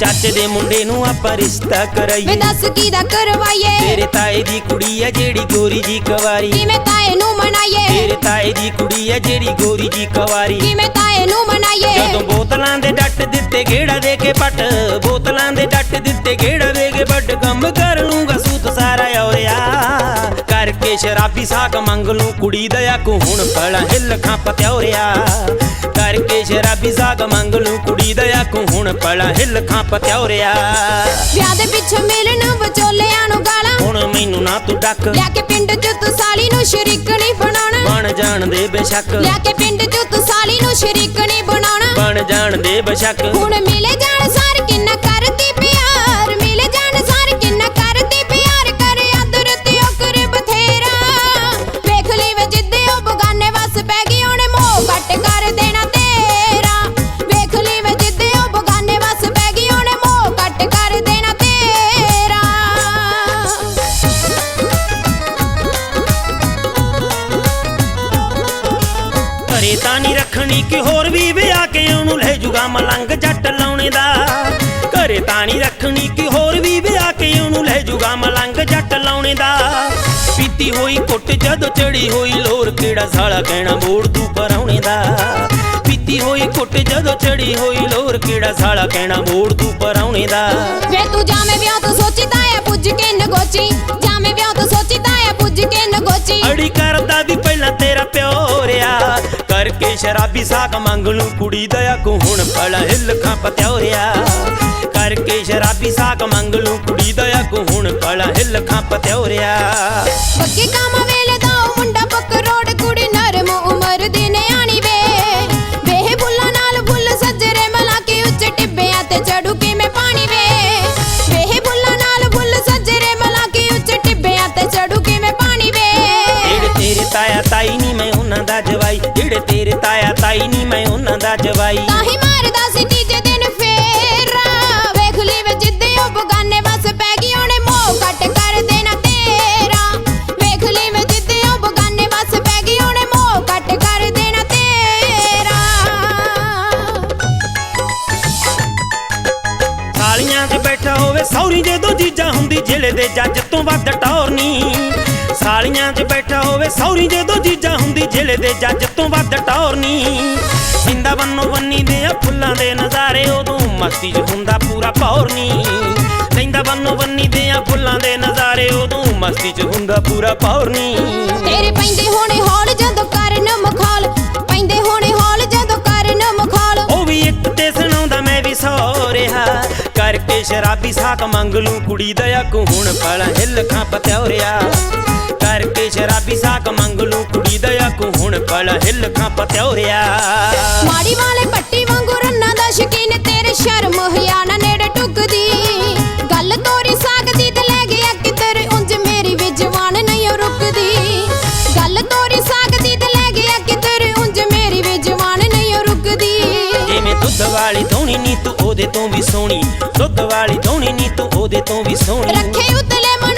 ਚਾਚੇ ਦੇ ਮੁੰਡੇ ਨੂੰ ਆਪਾਂ ਰਿਸ਼ਤਾ ਵੇ ਕਰਾਈਏ ਦੱਸ ਕਿਹਦਾ ਕਰਵਾਈਏ? ਤੇਰੇ ਤਾਏ ਦੀ ਕੁੜੀ ਆ ਜਿਹੜੀ ਗੋਰੀ ਜੀ ਕਵਾਰੀ। ਕਿਵੇਂ ਤਾਏ ਨੂੰ ਮਨਾਈਏ? ਤੇਰੇ ਤਾਏ ਦੀ ਕੁੜੀ ਆ ਜਿਹੜੀ ਗੋਰੀ ਜੀ ਕਵਾਰੀ। ਕਿਵੇਂ ਤਾਏ ਨੂੰ ਮਨਾਈਏ? ਜਦੋਂ ਬੋਤਲਾਂ ਦੇ ਡੱਟ ਦਿੱਤੇ ਗੇੜਾ ਦੇ ਕੇ ਪੱਟ ਬੋਤਲਾਂ ਦੇ ਡੱਟ ਦਿੱਤੇ ਗੇੜਾ ਕਰਕੇ ਸ਼ਰਾਬੀ ਸਾਕ ਮੰਗ ਲੂੰ ਕੁੜੀ ਦਇਆ ਕੋ ਹੁਣ ਫਲਾ ਹਿੱਲ ਖਾਂ ਪਤਿਉਰਿਆ ਕਰਕੇ ਸ਼ਰਾਬੀ ਸਾਕ ਮੰਗ ਲੂੰ ਕੁੜੀ ਦਇਆ ਕੋ ਹੁਣ ਫਲਾ ਹਿੱਲ ਖਾਂ ਪਤਿਉਰਿਆ ਵਿਆਹ ਦੇ ਪਿੱਛੇ ਮਿਲਣ ਵਿਚੋਲਿਆਂ ਨੂੰ ਗਾਲਾਂ। ਹੁਣ ਮੈਨੂੰ ਨਾ ਤੂੰ ਡੱਕ। ਲਿਆ ਕੇ ਪਿੰਡ ਚ ਤੂੰ ਸਾਲੀ ਨੂੰ ਸ਼ਰੀਕ ਨਹੀਂ ਬਣਾਉਣਾ। ਬਣ ਜਾਣ ਦੇ ਬੇਸ਼ੱਕ। ਲਿਆ ਕੇ ਪਿੰਡ ਚ ਤੂੰ ਸਾਲੀ ਨੂੰ ਸ਼ਰੀਕ ਨਹੀਂ ਬਣਾਉਣਾ। ਬਣ ਜਾਣ ਦੇ ਬੇਸ਼ੱਕ। ਹੁਣ ਮਿਲੇ ਜਾਣ ਸਾਰ ਕਿੰਨਾ ਘਰੇ ਤਾਂ ਨਹੀਂ ਰੱਖਣੀ ਕਿ ਹੋਰ ਵੀ ਵਿਆਹ ਕੇ ਉਹਨੂੰ ਲੈ ਜੂਗਾ ਮਲੰਗ ਜੱਟ ਲਾਉਣੇ ਦਾ। ਘਰੇ ਤਾਂ ਨਹੀਂ ਰੱਖਣੀ ਕਿ ਹੋਰ ਵੀ ਵਿਆਹ ਕੇ ਉਹਨੂੰ ਲੈ ਜੂਗਾ ਮਲੰਗ ਜੱਟ ਲਾਉਣੇ ਦਾ। ਪੀਤੀ ਹੋਈ ਕੁੱਟ ਜਦੋਂ ਚੜੀ ਹੋਈ ਲੋਰ ਕਿਹੜਾ ਸਾਲਾ ਕਹਿਣਾ ਮੋੜ ਤੂੰ ਪਰਾਉਣੇ ਦਾ। ਪੀਤੀ ਹੋਈ ਕੁੱਟ ਜਦੋਂ ਚੜੀ ਹੋਈ ਲੋਰ ਕਿਹੜਾ ਸਾਲਾ ਕਹਿਣਾ ਮੋੜ ਤੂੰ ਪਰਾਉਣੇ ਦਾ। ਵੇ ਤੂੰ ਜਾਵੇਂ ਵਿਆਹ ਤੋਂ ਸੋਚੀ ਤਾਇਆ ਪੁੱਜ ਕੇ ਨਗੋਚੀ। ਜਾਵੇਂ ਵਿਆਹ ਤੋਂ ਸੋਚੀ ਤਾਇਆ ਪੁੱਜ ਕੇ ਨਗੋਚੀ। ਅੜੀ ਕਰਦਾ ਵੀ ਪਹਿਲਾਂ ਤੇਰਾ ਪਿਓ। ਕਰਕੇ ਸ਼ਰਾਬੀ ਸਾਕ ਮੰਗ ਲੂੰ ਕੁੜੀ ਦਇਆ ਕੋ ਹੁਣ ਫਲਾ ਹਿੱਲ ਖਾਂ ਪਤਿਉਰਿਆ ਕਰਕੇ ਸ਼ਰਾਬੀ ਸਾਕ ਮੰਗ ਲੂੰ ਕੁੜੀ ਦਇਆ ਕੋ ਹੁਣ ਫਲਾ ਹਿੱਲ ਖਾਂ ਪਤਿਉਰਿਆ ਬੱਗੇ ਕਾਮਾ ਵੇਲੇ ਦਾ ਮੁੰਡਾ ਪਕਰੋੜ ਕੁੜੀ ਨਰਮ ਉਮਰ ਦੀ ਨਿਆਣੀ ਵੇ। ਵੇਹ ਬੁੱਲਾਂ ਨਾਲ ਬੁੱਲ ਸੱਜਰੇ ਮਲਾ ਕੇ ਉੱਚੇ ਟਿੱਬਿਆਂ ਤੇ ਚੜੂ ਕਿਵੇਂ ਪਾਣੀ ਵੇ। ਵੇਹ ਬੁੱਲਾਂ ਨਾਲ ਬੁੱਲ ਸੱਜਰੇ ਮਲਾ ਕੇ ਉੱਚੇ ਟਿੱਬਿਆਂ ਤੇ ਚੜੂ ਕਿਵੇਂ ਪਾਣੀ ਵੇ। ਤੇਰੇ ਤਾਇਆ ਤਾਈ ਦਾ ਜਵਾਈ। ਜਿਹੜੇ ਤੇਰੇ ਤਾਇਆ ਤਾਈ ਨਹੀਂ ਮੈਂ ਉਹਨਾਂ ਦਾ ਜਵਾਈ। ਤਾਂ ਹੀ ਮਾਰਦਾ ਸੀ ਤੀਜੇ ਦਿਨ ਫੇਰਾ। ਵੇਖ ਲਈ ਵੇ ਜਿੱਦੇ ਉਹ ਬਗਾਨੇ ਵਸ ਪੈ ਗਈ ਉਹਨੇ ਮੋਹ ਕੱਟ ਕਰ ਦੇਣਾ ਤੇਰਾ। ਵੇਖ ਲਈ ਵੇ ਜਿੱਦੇ ਉਹ ਬਗਾਨੇ ਵਸ ਪੈ ਗਈ ਉਹਨੇ ਮੋਹ ਕੱਟ ਕਰ ਦੇਣਾ ਤੇਰਾ। ਸਾਲੀਆਂ 'ਚ ਬੈਠਾ ਹੋਵੇ ਸੌਰੀ ਜਦੋਂ ਜੀਜਾ ਹੁੰਦੀ ਜ਼ਿਲ੍ਹੇ ਦੇ ਜੱਜ ਤੋਂ ਵੱਧ ਟੌਰ ਨਹੀਂ। ਸਾਲੀਆਂ 'ਚ ਬੈਠਾ ਹੋਵੇ ਸੌਰੀ ਜਦੋਂ ਜੀਜਾ ਹੁੰਦੀ ਜ਼ਿਲ੍ਹੇ ਦੇ ਜੱਜ ਤੋਂ ਵੱਧ ਟੌਰ ਨਹੀਂ ਸਿੰਦਾ ਬੰਨੋ ਬੰਨੀ ਦੇ ਆ ਫੁੱਲਾਂ ਦੇ ਨਜ਼ਾਰੇ ਉਦੋਂ ਮਸਤੀ 'ਚ ਹੁੰਦਾ ਪੂਰਾ ਭੌਰ ਨਹੀਂ ਲੈਂਦਾ ਬੰਨੋ ਬੰਨੀ ਦੇ ਆ ਫੁੱਲਾਂ ਦੇ ਨਜ਼ਾਰੇ ਉਦੋਂ ਮਸਤੀ 'ਚ ਹੁੰਦਾ ਪੂਰਾ ਭੌਰ ਨਹੀਂ ਤੇਰੇ ਪੈਂਦੇ ਹੋਣੇ ਹੌਲ ਜਦੋਂ ਕਰਨ ਮਖੌਲ ਪੈਂਦੇ ਹੋਣੇ ਹੌਲ ਜਦੋਂ ਕਰਨ ਮਖੌਲ। ਉਹ ਵੀ ਇੱਕ ਤੇ ਸੁਣਾਉਂਦਾ ਮੈਂ ਵੀ ਸੋ ਰਿਹਾ। ਕਰਕੇ ਸ਼ਰਾਬੀ ਸਾਕ ਮੰਗ ਲੂੰ ਕੁੜੀ ਦਇਆ ਕੋ ਹੁਣ ਫਲਾ ਹਿੱਲ ਖਾਂ ਪਤਿਉਰਿਆ ਸਾਕ ਮੰਗ ਲੂੰ ਕੁੜੀ ਦਇਆ ਕੋ ਹੁਣ ਫਲਾ ਹਿੱਲ ਖਾਂ ਪਤਿਉਰਿਆ ਮਾੜੀ ਵਾਲੇ ਪੱਟੀ ਵਾਂਗੂ ਰੰਨਾਂ ਦਾ ਸ਼ਕੀਨ ਤੇਰੇ ਸ਼ਰਮ ਹਿਆ ਨਾ ਨੇੜੇ ਟੁੱਕਦੀ। ਗੱਲ ਤੋਰੀ ਸਕਦੀ ਤੇ ਲੈ ਗਿਆ ਕਿਧਰ ਉਂਝ ਮੇਰੀ ਵੀ ਜਵਾਨ ਨਹੀਂ ਰੁਕਦੀ। ਗੱਲ ਤੋਰੀ ਸਕਦੀ ਤੇ ਲੈ ਗਿਆ ਕਿਧਰ ਉਂਝ ਮੇਰੀ ਵੀ ਜਵਾਨ ਨਹੀਂ ਰੁਕਦੀ। ਜਿਵੇਂ ਦੁੱਧ ਵਾਲੀ ਧੋਣੀ ਨੀ ਤੂੰ ਉਹਦੇ ਤੋਂ ਵੀ ਸੋਹਣੀ ਦੁੱਧ ਵਾਲੀ ਧੋਣੀ ਨੀ ਤੂੰ ਉਹਦੇ ਤੋਂ ਵੀ ਸੋਹਣੀ। ਰੱਖੇ ਉਤਲੇ ਮਨ